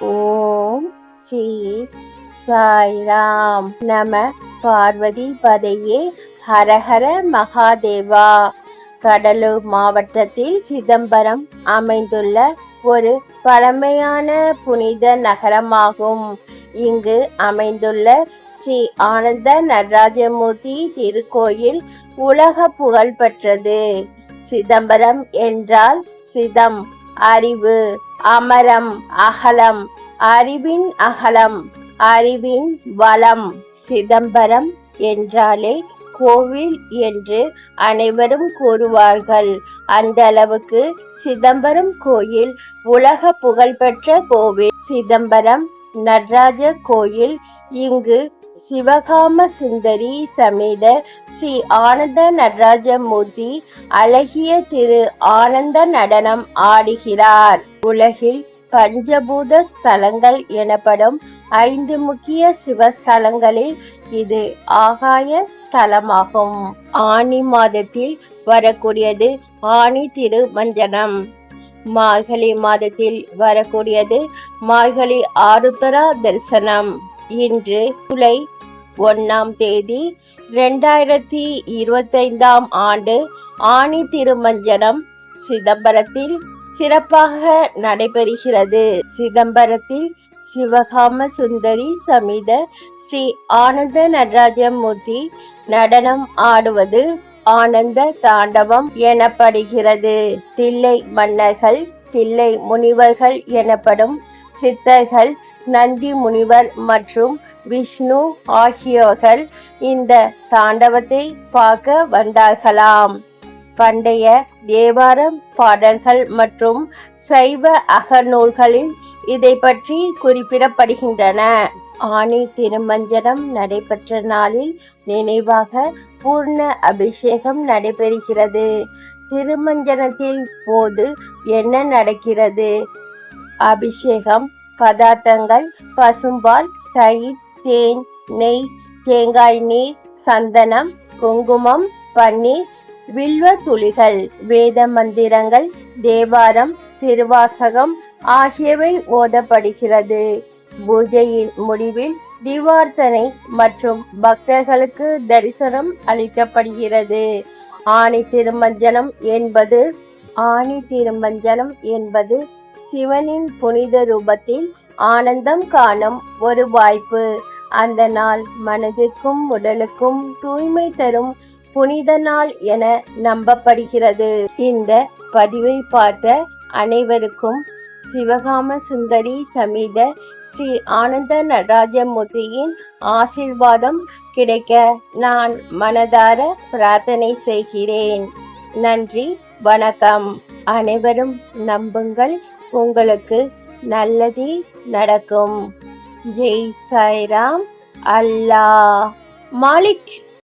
ஓம் ஸ்ரீ சாய்ராம் நம பார்வதி பதையே ஹரஹர மகாதேவா. கடலூர் மாவட்டத்தில் சிதம்பரம் அமைந்துள்ள ஒரு பழமையான புனித நகரமாகும். இங்கு அமைந்துள்ள ஸ்ரீ ஆனந்த நடராஜமூர்த்தி திருக்கோயில் உலக புகழ் பெற்றது. சிதம்பரம் என்றால் சிதம். அறிவு அமரம் அகலம் அறிவின் அகலம் அறிவின் வளம் சிதம்பரம் என்றாலே கோவில் என்று அனைவரும் கூறுவார்கள். அந்த அளவுக்கு சிதம்பரம் கோயில் உலக புகழ்பெற்ற கோவில். சிதம்பரம் நடராஜ கோயில் இங்கு சிவகாம சுந்தரி சமேத ஸ்ரீ ஆனந்த நடராஜமூர்த்தி அழகிய திரு ஆனந்த நடனம் ஆடுகிறார். உலகில் பஞ்சபூத ஸ்தலங்கள் எனப்படும் ஐந்து முக்கிய சிவஸ்தலங்களில் இது ஆகாய ஸ்தலமாகும். ஆனி மாதத்தில் வரக்கூடியது ஆனி திருமஞ்சனம். மார்கழி மாதத்தில் வரக்கூடியது மார்கழி ஆருத்ரா தரிசனம். இன்று குலை ஒன்னாம் தேதி ரெண்டாயிரத்தி இருபத்தைந்தாம் ஆண்டு ஆணி திருமஞ்சனம் சிதம்பரத்தில் சிறப்பாக நடைபெறுகிறது. சிதம்பரத்தில் சிவகாம சுந்தரி சமீத ஸ்ரீ ஆனந்த நடராஜமூர்த்தி நடனம் ஆடுவது ஆனந்த தாண்டவம் எனப்படுகிறது. தில்லை மன்னர்கள் தில்லை முனிவர்கள் எனப்படும் சித்தர்கள் நந்தி முனிவர் மற்றும் விஷ்ணு ஆகியோர்கள் இந்த தாண்டவத்தை பார்க்க வந்தார்களாம். பண்டைய தேவாரம் பாடல்கள் மற்றும் சைவ அகநூல்களில் இதை பற்றி குறிப்பிடப்படுகின்றன. ஆணி திருமஞ்சனம் நடைபெற்ற நாளில் நினைவாக பூர்ண அபிஷேகம் நடைபெறுகிறது. திருமஞ்சனத்தின் போது என்ன நடக்கிறது? அபிஷேகம் பதார்த்தங்கள் பசும்பால் தயிர் தேன் நெய் தேங்காய் நீர் சந்தனம் குங்குமம் பன்னீர் வில்வ துளிகள் வேத மந்திரங்கள் தேவாரம் திருவாசகம் ஆகியவை ஓதப்படுகிறது. பூஜையின் முடிவில் திவார்த்தனை மற்றும் பக்தர்களுக்கு தரிசனம் அளிக்கப்படுகிறது. ஆணி திருமஞ்சனம் என்பது ஆணி திருமஞ்சனம் என்பது சிவனின் புனித ரூபத்தில் ஆனந்தம் காணும் ஒரு வாய்ப்பு. அந்த நாள் மனதிற்கும் உடலுக்கும் தூய்மை தரும் புனித நாள் என நம்பப்படுகிறது. இந்த பதிவை பார்த்த அனைவருக்கும் சிவகாம சுந்தரி சமீத ஸ்ரீ ஆனந்த நடராஜமூர்த்தியின் ஆசிர்வாதம் கிடைக்க நான் மனதார பிரார்த்தனை செய்கிறேன். நன்றி வணக்கம். அனைவரும் நம்புங்கள் உங்களுக்கு நல்லதே நடக்கும். ஜெய் சாய்ராம். அல்லாஹ். மாலிக்.